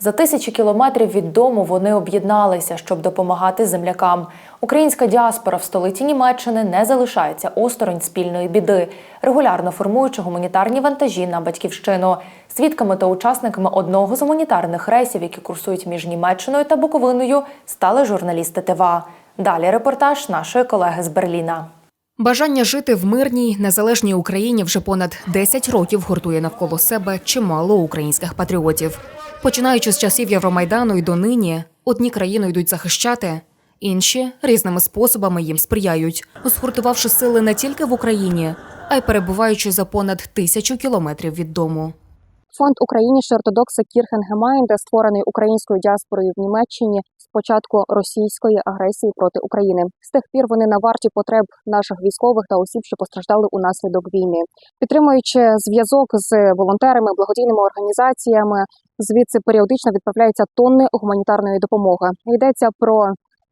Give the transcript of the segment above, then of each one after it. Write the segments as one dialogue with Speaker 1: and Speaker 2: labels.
Speaker 1: За тисячі кілометрів від дому вони об'єдналися, щоб допомагати землякам. Українська діаспора в столиці Німеччини не залишається осторонь спільної біди, регулярно формуючи гуманітарні вантажі на батьківщину. Свідками та учасниками одного з гуманітарних рейсів, які курсують між Німеччиною та Буковиною, стали журналісти ТВА. Далі репортаж нашої колеги з Берліна.
Speaker 2: Бажання жити в мирній незалежній Україні вже понад 10 років гуртує навколо себе чимало українських патріотів. Починаючи з часів Євромайдану і донині, одні країну йдуть захищати, інші різними способами їм сприяють, згуртувавши сили не тільки в Україні, а й перебуваючи за понад тисячу кілометрів від дому.
Speaker 3: Фонд Україніше ортодокси Кірхенгемайнде, створений українською діаспорою в Німеччині початку російської агресії проти України. З тих пір вони на варті потреб наших військових та осіб, що постраждали унаслідок війни, підтримуючи зв'язок з волонтерами, благодійними організаціями. Звідси періодично відправляються тонни гуманітарної допомоги. Йдеться про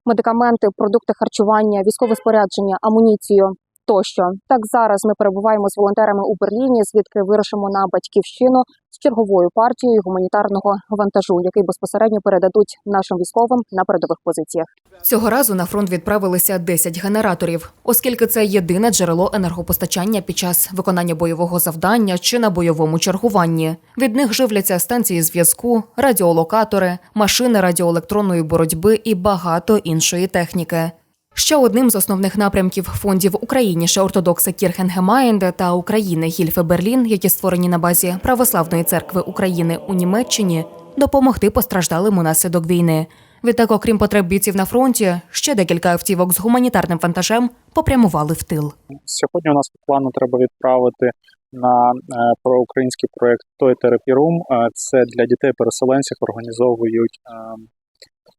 Speaker 3: медикаменти, продукти харчування, військове спорядження, амуніцію. Тощо так зараз ми перебуваємо з волонтерами у Берліні, звідки вирушимо на батьківщину з черговою партією гуманітарного вантажу, який безпосередньо передадуть нашим військовим на передових позиціях.
Speaker 2: Цього разу на фронт відправилися 10 генераторів, оскільки це єдине джерело енергопостачання під час виконання бойового завдання чи на бойовому чергуванні. Від них живляться станції зв'язку, радіолокатори, машини радіоелектронної боротьби і багато іншої техніки. Ще одним з основних напрямків фондів Україніше ортодокси Кірхенгемаєнде та України Гільфе Берлін, які створені на базі Православної церкви України у Німеччині, допомогти постраждалим унаслідок війни. Відтак, окрім потреб бійців на фронті, ще декілька автівок з гуманітарним вантажем попрямували в тил.
Speaker 4: Сьогодні у нас по плану треба відправити на е, проукраїнський проєкт Той Room. Е, Це для дітей-переселенців організовують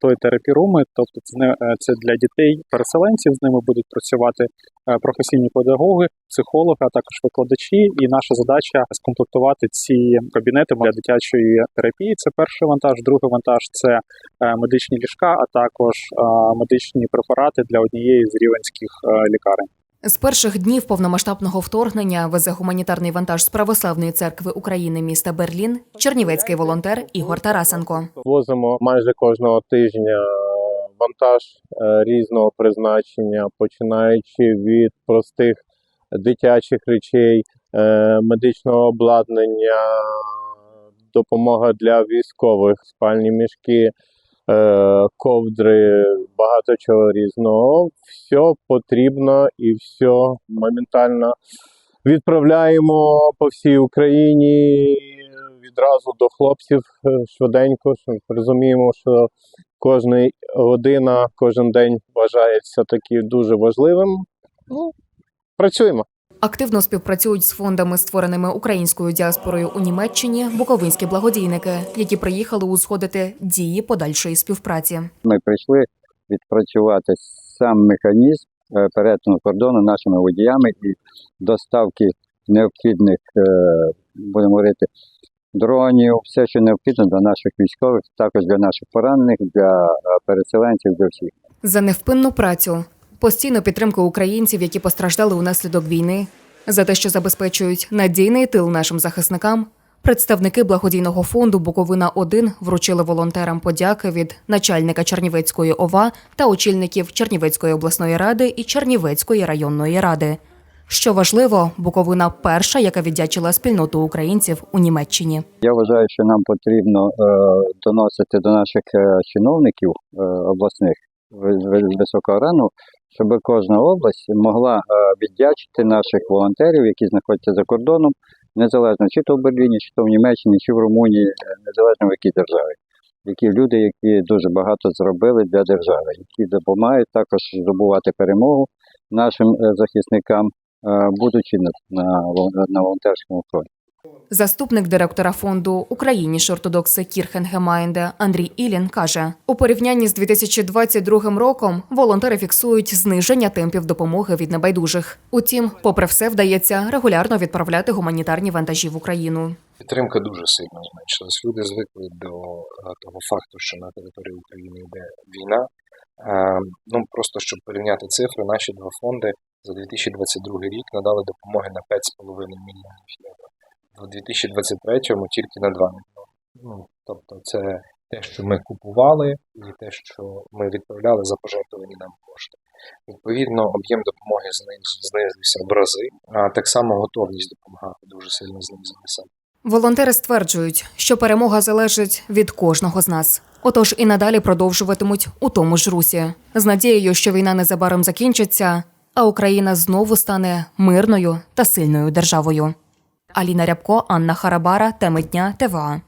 Speaker 4: той терапіруми, тобто це е, для дітей-переселенців. З ними будуть працювати е, професійні педагоги, психологи, а також викладачі. І наша задача скомплектувати ці кабінети для дитячої терапії. Це перший вантаж. Другий вантаж це е, медичні ліжка, а також медичні препарати для однієї з рівенських лікарень.
Speaker 2: З перших днів повномасштабного вторгнення везе гуманітарний вантаж з Православної церкви України міста Берлін чернівецький волонтер Ігор Тарасенко.
Speaker 5: Возимо майже кожного тижня вантаж е, різного призначення, починаючи від простих дитячих речей, е, медичного обладнання, допомога для військових, спальні мішки, ковдри, багато чого різного. Все потрібно і все моментально відправляємо по всій Україні відразу до хлопців е, швиденько. Розуміємо, що кожна година, кожен день вважається таки дуже важливим. Ну, працюємо.
Speaker 2: Активно співпрацюють з фондами, створеними українською діаспорою у Німеччині, буковинські благодійники, які приїхали узгодити дії подальшої співпраці.
Speaker 6: ми прийшли відпрацювати сам механізм е, перетину кордону нашими водіями і доставки необхідних, е, будемо говорити, дронів, все, що необхідно для наших військових, також для наших поранених, для е, переселенців, для всіх.
Speaker 2: За невпинну працю, постійну підтримку українців, які постраждали унаслідок війни, за те, що забезпечують надійний тил нашим захисникам. Представники благодійного фонду Буковина 1 вручили волонтерам подяки від начальника Чернівецької ОВА та очільників Чернівецької обласної ради і Чернівецької районної ради. Що важливо, Буковина перша, яка віддячила спільноту українців у Німеччині.
Speaker 6: Я вважаю, що нам потрібно е, доносити до наших е, чиновників е, обласних ви- ви- високого рану, щоб кожна область могла е, віддячити наших волонтерів, які знаходяться за кордоном, незалежно чи то в Берліні, чи то в Німеччині, чи в Румунії, е, незалежно в якій державі. Які люди, які дуже багато зробили для держави, які допомагають також здобувати перемогу нашим е, захисникам, будучи на, на волонтерському фронті.
Speaker 2: Заступник директора фонду Україні ортодокси Кірхенгемаєнде Андрій Ілін каже: у порівнянні з 2022 роком волонтери фіксують зниження темпів допомоги від небайдужих. Утім, попри все, вдається регулярно відправляти гуманітарні вантажі в Україну.
Speaker 7: Підтримка дуже сильно зменшилась. Люди звикли до е, того факту, що на території України йде війна. Е, Ну просто щоб порівняти цифри, наші два фонди за 2022 рік надали допомоги на 5,5 мільйонів євро. В 2023 тільки на 2 мільйони. Ну тобто, це те, що ми купували, і те, що ми відправляли за пожертвовані нам кошти. Відповідно, об'єм допомоги зниз- знизився в рази, а так само готовність допомагати дуже сильно знизилася.
Speaker 2: Волонтери стверджують, що перемога залежить від кожного з нас. Отож і надалі продовжуватимуть у тому ж русі, з надією, що війна незабаром закінчиться, а Україна знову стане мирною та сильною державою. Аліна Рябко, Анна Харабара, теми дня ТВА.